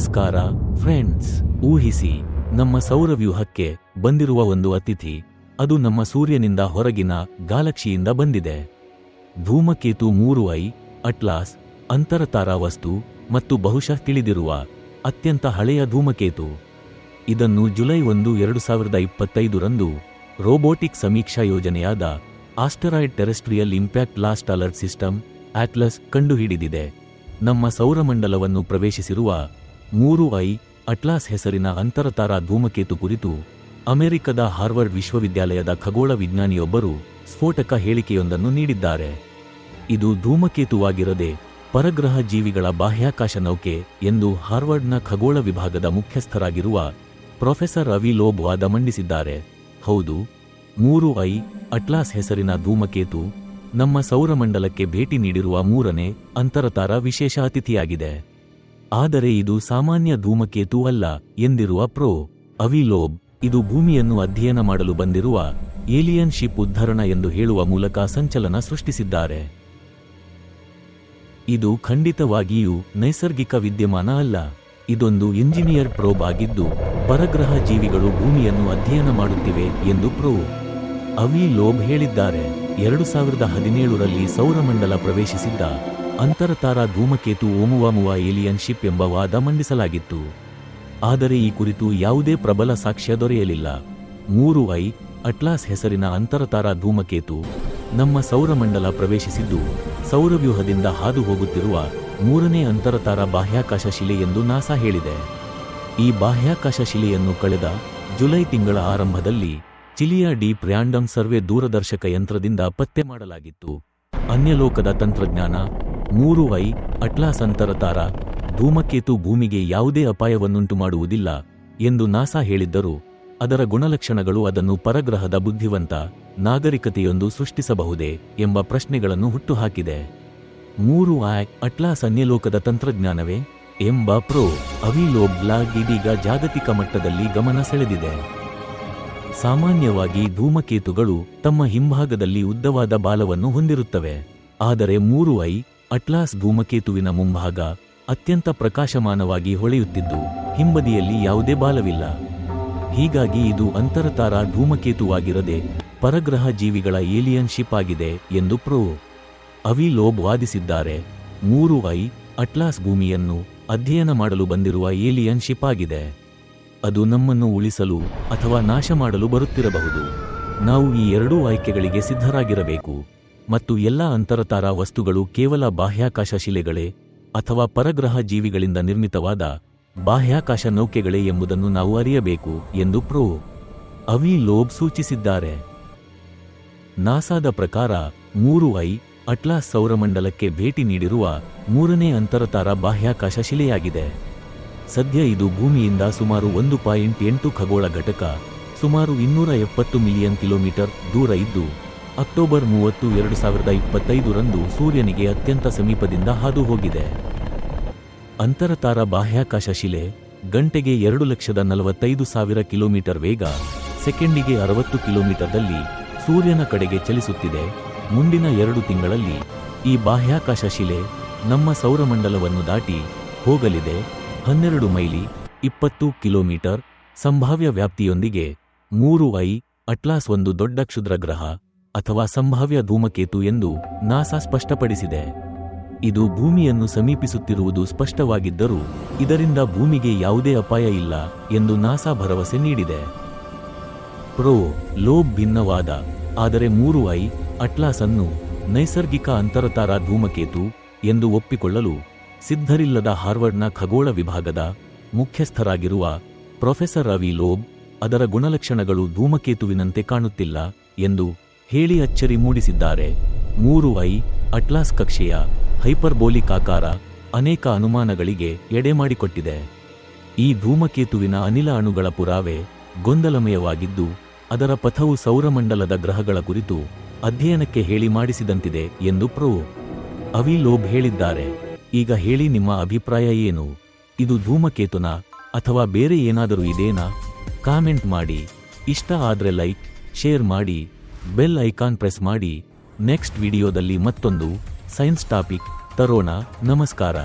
ನಮಸ್ಕಾರ ಫ್ರೆಂಡ್ಸ್ ಊಹಿಸಿ, ನಮ್ಮ ಸೌರವ್ಯೂಹಕ್ಕೆ ಬಂದಿರುವ ಒಂದು ಅತಿಥಿ. ಅದು ನಮ್ಮ ಸೂರ್ಯನಿಂದ ಹೊರಗಿನ ಗ್ಯಾಲಕ್ಸಿಯಿಂದ ಬಂದಿದೆ. ಧೂಮಕೇತು ಮೂರು ಐ, ಅಟ್ಲಾಸ್, ಅಂತರತಾರಾ ವಸ್ತು ಮತ್ತು ಬಹುಶಃ ತಿಳಿದಿರುವ ಅತ್ಯಂತ ಹಳೆಯ ಧೂಮಕೇತು. ಇದನ್ನು ಜುಲೈ ಒಂದು, ಎರಡು ಸಾವಿರದ ಇಪ್ಪತ್ತೈದರಂದು ರೋಬೋಟಿಕ್ ಸಮೀಕ್ಷಾ ಯೋಜನೆಯಾದ asteroid terrestrial impact last alert system, ATLAS ಕಂಡುಹಿಡಿದಿದೆ. ನಮ್ಮ ಸೌರಮಂಡಲವನ್ನು ಪ್ರವೇಶಿಸಿರುವ ಮೂರು ಐ, ಅಟ್ಲಾಸ್ ಹೆಸರಿನ ಅಂತರತಾರ ಧೂಮಕೇತು ಕುರಿತು ಅಮೆರಿಕದ ಹಾರ್ವರ್ಡ್ ವಿಶ್ವವಿದ್ಯಾಲಯದ ಖಗೋಳ ವಿಜ್ಞಾನಿಯೊಬ್ಬರು ಸ್ಫೋಟಕ ಹೇಳಿಕೆಯೊಂದನ್ನು ನೀಡಿದ್ದಾರೆ. ಇದು ಧೂಮಕೇತುವಾಗಿರದೆ ಪರಗ್ರಹ ಜೀವಿಗಳ ಬಾಹ್ಯಾಕಾಶ ನೌಕೆ ಎಂದು ಹಾರ್ವರ್ಡ್ನ ಖಗೋಳ ವಿಭಾಗದ ಮುಖ್ಯಸ್ಥರಾಗಿರುವ ಪ್ರೊಫೆಸರ್ ರವಿ ಲೋಬ್ ವಾದ ಮಂಡಿಸಿದ್ದಾರೆ. ಹೌದು, ಮೂರು ಐ, ಅಟ್ಲಾಸ್ ಹೆಸರಿನ ಧೂಮಕೇತು ನಮ್ಮ ಸೌರಮಂಡಲಕ್ಕೆ ಭೇಟಿ ನೀಡಿರುವ ಮೂರನೇ ಅಂತರತಾರ ವಿಶೇಷ ಅತಿಥಿಯಾಗಿದೆ. ಆದರೆ ಇದು ಸಾಮಾನ್ಯ ಧೂಮಕೇತು ಅಲ್ಲ ಎಂದಿರುವ ಪ್ರೋ. ಅವಿಲೋಬ್. ಇದು ಭೂಮಿಯನ್ನು ಅಧ್ಯಯನ ಮಾಡಲು ಬಂದಿರುವ ಏಲಿಯನ್ ಶಿಪ್ ಉದ್ಧರಣ ಎಂದು ಹೇಳುವ ಮೂಲಕ ಸಂಚಲನ ಸೃಷ್ಟಿಸಿದ್ದಾರೆ. ಇದು ಖಂಡಿತವಾಗಿಯೂ ನೈಸರ್ಗಿಕ ವಿದ್ಯಮಾನ ಅಲ್ಲ. ಇದೊಂದು ಇಂಜಿನಿಯರ್ ಪ್ರೋಬ್ ಆಗಿದ್ದು, ಪರಗ್ರಹ ಜೀವಿಗಳು ಭೂಮಿಯನ್ನು ಅಧ್ಯಯನ ಮಾಡುತ್ತಿವೆ ಎಂದು ಪ್ರೋ. ಅವಿ ಲೋಬ್ ಹೇಳಿದ್ದಾರೆ. ಎರಡು ಸಾವಿರದ ಹದಿನೇಳರಲ್ಲಿ ಸೌರಮಂಡಲ ಪ್ರವೇಶಿಸಿದ್ದ ಅಂತರತಾರ ಧೂಮಕೇತು ಓಮುವಾಮುವ ಏಲಿಯನ್ ಶಿಪ್ ಎಂಬ ವಾದ ಮಂಡಿಸಲಾಗಿತ್ತು. ಆದರೆ ಈ ಕುರಿತು ಯಾವುದೇ ಪ್ರಬಲ ಸಾಕ್ಷ್ಯ ದೊರೆಯಲಿಲ್ಲ. ಮೂರು ಐ, ಅಟ್ಲಾಸ್ ಹೆಸರಿನ ಅಂತರತಾರಾ ಧೂಮಕೇತು, ನಮ್ಮ ಸೌರಮಂಡಲ ಪ್ರವೇಶಿಸಿದ್ದು, ಸೌರವ್ಯೂಹದಿಂದ ಹಾದು ಹೋಗುತ್ತಿರುವ ಮೂರನೇ ಅಂತರತಾರ ಬಾಹ್ಯಾಕಾಶ ಶಿಲೆ ಎಂದು ನಾಸಾ ಹೇಳಿದೆ. ಈ ಬಾಹ್ಯಾಕಾಶ ಶಿಲೆಯನ್ನು ಕಳೆದ ಜುಲೈ ತಿಂಗಳ ಆರಂಭದಲ್ಲಿ ಚಿಲಿಯ ಡೀಪ್ ರ್ಯಾಂಡಮ್ ಸರ್ವೆ ದೂರದರ್ಶಕ ಯಂತ್ರದಿಂದ ಪತ್ತೆ ಮಾಡಲಾಗಿತ್ತು. ಅನ್ಯಲೋಕದ ತಂತ್ರಜ್ಞಾನ ಮೂರು ಐ ಅಟ್ಲಾಸ್ ಅಂತರತಾರ ಧೂಮಕೇತು ಭೂಮಿಗೆ ಯಾವುದೇ ಅಪಾಯವನ್ನುಂಟು ಮಾಡುವುದಿಲ್ಲ ಎಂದು ನಾಸಾ ಹೇಳಿದ್ದರು. ಅದರ ಗುಣಲಕ್ಷಣಗಳು ಅದನ್ನು ಪರಗ್ರಹದ ಬುದ್ಧಿವಂತ ನಾಗರಿಕತೆಯೊಂದು ಸೃಷ್ಟಿಸಬಹುದೇ ಎಂಬ ಪ್ರಶ್ನೆಗಳನ್ನು ಹುಟ್ಟುಹಾಕಿದೆ. ಮೂರು ಆಯ್ ಅಟ್ಲಾಸ್ ಅನ್ಯಲೋಕದ ತಂತ್ರಜ್ಞಾನವೇ ಎಂಬ ಪ್ರೋ ಅವಿಲೋಬ್ ಬ್ಲಾಗ್ ಇದೀಗ ಜಾಗತಿಕ ಮಟ್ಟದಲ್ಲಿ ಗಮನ ಸೆಳೆದಿದೆ. ಸಾಮಾನ್ಯವಾಗಿ ಧೂಮಕೇತುಗಳು ತಮ್ಮ ಹಿಂಭಾಗದಲ್ಲಿ ಉದ್ದವಾದ ಬಾಲವನ್ನು ಹೊಂದಿರುತ್ತವೆ. ಆದರೆ ಮೂರು ಐ ಅಟ್ಲಾಸ್ ಭೂಮಕೇತುವಿನ ಮುಂಭಾಗ ಅತ್ಯಂತ ಪ್ರಕಾಶಮಾನವಾಗಿ ಹೊಳೆಯುತ್ತಿದ್ದು, ಹಿಂಬದಿಯಲ್ಲಿ ಯಾವುದೇ ಬಾಲವಿಲ್ಲ. ಹೀಗಾಗಿ ಇದು ಅಂತರತಾರ ಧೂಮಕೇತುವಾಗಿರದೆ ಪರಗ್ರಹ ಜೀವಿಗಳ ಏಲಿಯನ್ ಶಿಪ್ ಆಗಿದೆ ಎಂದು ಪ್ರೊ. ಅವಿ ಲೋಬ್ ವಾದಿಸಿದ್ದಾರೆ. ಮೂರು ಐ ಅಟ್ಲಾಸ್ ಭೂಮಿಯನ್ನು ಅಧ್ಯಯನ ಮಾಡಲು ಬಂದಿರುವ ಏಲಿಯನ್ ಶಿಪ್ ಆಗಿದೆ. ಅದು ನಮ್ಮನ್ನು ಉಳಿಸಲು ಅಥವಾ ನಾಶ ಮಾಡಲು ಬರುತ್ತಿರಬಹುದು. ನಾವು ಈ ಎರಡೂ ಆಯ್ಕೆಗಳಿಗೆ ಸಿದ್ಧರಾಗಿರಬೇಕು. ಮತ್ತು ಎಲ್ಲ ಅಂತರತಾರ ವಸ್ತುಗಳು ಕೇವಲ ಬಾಹ್ಯಾಕಾಶ ಶಿಲೆಗಳೇ ಅಥವಾ ಪರಗ್ರಹ ಜೀವಿಗಳಿಂದ ನಿರ್ಮಿತವಾದ ಬಾಹ್ಯಾಕಾಶ ನೌಕೆಗಳೇ ಎಂಬುದನ್ನು ನಾವು ಅರಿಯಬೇಕು ಎಂದು ಪ್ರೋ. ಅವಿ ಲೋಬ್ ಸೂಚಿಸಿದ್ದಾರೆ. ನಾಸಾದ ಪ್ರಕಾರ ಮೂರು ಐ ಅಟ್ಲಾಸ್ ಸೌರಮಂಡಲಕ್ಕೆ ಭೇಟಿ ನೀಡಿರುವ ಮೂರನೇ ಅಂತರತಾರ ಬಾಹ್ಯಾಕಾಶ ಶಿಲೆಯಾಗಿದೆ. ಸದ್ಯ ಇದು ಭೂಮಿಯಿಂದ ಸುಮಾರು ಒಂದು ಪಾಯಿಂಟ್ ಎಂಟು ಖಗೋಳ ಘಟಕ ಸುಮಾರು ಇನ್ನೂರ ಎಪ್ಪತ್ತು ಮಿಲಿಯನ್ ಕಿಲೋಮೀಟರ್ ದೂರ ಇದ್ದು ಅಕ್ಟೋಬರ್ ಮೂವತ್ತು, ಎರಡು ಸಾವಿರದ ಇಪ್ಪತ್ತೈದರಂದು ಸೂರ್ಯನಿಗೆ ಅತ್ಯಂತ ಸಮೀಪದಿಂದ ಹಾದು ಹೋಗಿದೆ. ಅಂತರತಾರ ಬಾಹ್ಯಾಕಾಶ ಶಿಲೆ ಗಂಟೆಗೆ ಎರಡು ಲಕ್ಷದ ನಲವತ್ತೈದು ಸಾವಿರ ಕಿಲೋಮೀಟರ್ ವೇಗ, ಸೆಕೆಂಡಿಗೆ ಅರವತ್ತು ಕಿಲೋಮೀಟರ್ದಲ್ಲಿ ಸೂರ್ಯನ ಕಡೆಗೆ ಚಲಿಸುತ್ತಿದೆ. ಮುಂದಿನ ಎರಡು ತಿಂಗಳಲ್ಲಿ ಈ ಬಾಹ್ಯಾಕಾಶ ಶಿಲೆ ನಮ್ಮ ಸೌರಮಂಡಲವನ್ನು ದಾಟಿ ಹೋಗಲಿದೆ. ಹನ್ನೆರಡು ಮೈಲಿ ಇಪ್ಪತ್ತು ಕಿಲೋಮೀಟರ್ ಸಂಭಾವ್ಯ ವ್ಯಾಪ್ತಿಯೊಂದಿಗೆ ಮೂರು ಐ ಅಟ್ಲಾಸ್ ಒಂದು ದೊಡ್ಡ ಕ್ಷುದ್ರಗ್ರಹ ಅಥವಾ ಸಂಭಾವ್ಯ ಧೂಮಕೇತು ಎಂದು ನಾಸಾ ಸ್ಪಷ್ಟಪಡಿಸಿದೆ. ಇದು ಭೂಮಿಯನ್ನು ಸಮೀಪಿಸುತ್ತಿರುವುದು ಸ್ಪಷ್ಟವಾಗಿದ್ದರೂ ಇದರಿಂದ ಭೂಮಿಗೆ ಯಾವುದೇ ಅಪಾಯ ಇಲ್ಲ ಎಂದು ನಾಸಾ ಭರವಸೆ ನೀಡಿದೆ. ಪ್ರೋ ಲೋಬ್ ಭಿನ್ನವಾದ, ಆದರೆ ಮೂರು ಐ ಅಟ್ಲಾಸ್ ಅನ್ನು ನೈಸರ್ಗಿಕ ಅಂತರತಾರ ಧೂಮಕೇತು ಎಂದು ಒಪ್ಪಿಕೊಳ್ಳಲು ಸಿದ್ಧರಿಲ್ಲದ ಹಾರ್ವರ್ಡ್ನ ಖಗೋಳ ವಿಭಾಗದ ಮುಖ್ಯಸ್ಥರಾಗಿರುವ ಪ್ರೊಫೆಸರ್ ರವಿ ಲೋಬ್ ಅದರ ಗುಣಲಕ್ಷಣಗಳು ಧೂಮಕೇತುವಿನಂತೆ ಕಾಣುತ್ತಿಲ್ಲ ಎಂದು ಹೇಳಿ ಅಚ್ಚರಿ ಮೂಡಿಸಿದ್ದಾರೆ. ಮೂರು ಐ ಅಟ್ಲಾಸ್ ಕಕ್ಷೆಯ ಹೈಪರ್ಬೋಲಿಕ್ ಆಕಾರ ಅನೇಕ ಅನುಮಾನಗಳಿಗೆ ಎಡೆಮಾಡಿಕೊಟ್ಟಿದೆ ಈ ಧೂಮಕೇತುವಿನ ಅನಿಲ ಅಣುಗಳ ಪುರಾವೆ ಗೊಂದಲಮಯವಾಗಿದ್ದು, ಅದರ ಪಥವು ಸೌರಮಂಡಲದ ಗ್ರಹಗಳ ಕುರಿತು ಅಧ್ಯಯನಕ್ಕೆ ಹೇಳಿ ಮಾಡಿಸಿದಂತಿದೆ ಎಂದು ಪ್ರೊ. ಅವಿ ಲೋಬ್ ಹೇಳಿದ್ದಾರೆ. ಈಗ ಹೇಳಿ ನಿಮ್ಮ ಅಭಿಪ್ರಾಯ ಏನು? ಇದು ಧೂಮಕೇತುನ ಅಥವಾ ಬೇರೆ ಏನಾದರೂ ಇದೇನಾ ಕಾಮೆಂಟ್ ಮಾಡಿ. ಇಷ್ಟ ಆದ್ರೆ ಲೈಕ್, ಶೇರ್ ಮಾಡಿ. ಬೆಲ್ ಐಕಾನ್ ಪ್ರೆಸ್ ಮಾಡಿ ನೆಕ್ಸ್ಟ್ ವಿಡಿಯೋದಲ್ಲಿ ಮತ್ತೊಂದು ಸೈನ್ಸ್ ಟಾಪಿಕ್ ತರೋಣ. ನಮಸ್ಕಾರ.